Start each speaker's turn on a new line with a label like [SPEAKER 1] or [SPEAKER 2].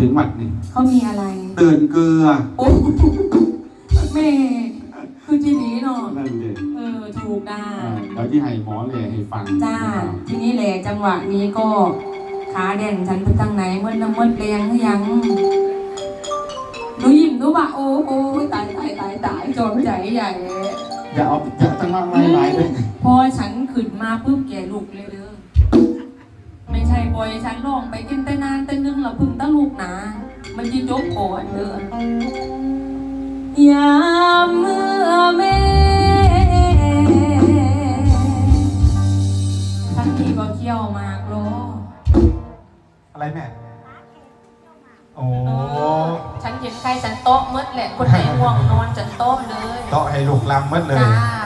[SPEAKER 1] ถึงหมัดนี่
[SPEAKER 2] เขามีอะไร
[SPEAKER 1] เตือนเกลือ
[SPEAKER 2] โอ้แม่คือจีนี้เนาะ
[SPEAKER 1] นั่นเลย
[SPEAKER 2] เออถูกได้
[SPEAKER 1] อ่าเดี๋ยวที่ให้หมอเลยให้ฟัง
[SPEAKER 2] จ้า ทีนี้แหละจังหวะนี้ก็ขาแดนฉันไปทางไหนเมื่อน้ำเมื่อแรงหรือยังหนูยิ้มดูว่าโอ้โอ้ตายตายตายตายจอมใจใหญ่
[SPEAKER 1] อย่าเอาอย่าตั้งมากมายหลายเลย
[SPEAKER 2] พอฉันขึ้นมาปุ๊บแกลุกเลยเด้อไม่ใช่ปล่ อยฉันลองไปกินแต่นานแต่นึงแล้วพึ่งตะลูกนะมันยีจบก่อนเด้อยามเมื่อแม่ทั้งทีก็เที่ยวมากโล
[SPEAKER 3] อะไรแม่ โอ้
[SPEAKER 2] ฉันเห็นใครฉันโต๊ะมืดแหละคนไหนง่วงนอนฉันโต๊ะเลย
[SPEAKER 3] โต๊ะให้ลูกลำมืดเลย
[SPEAKER 2] จ้า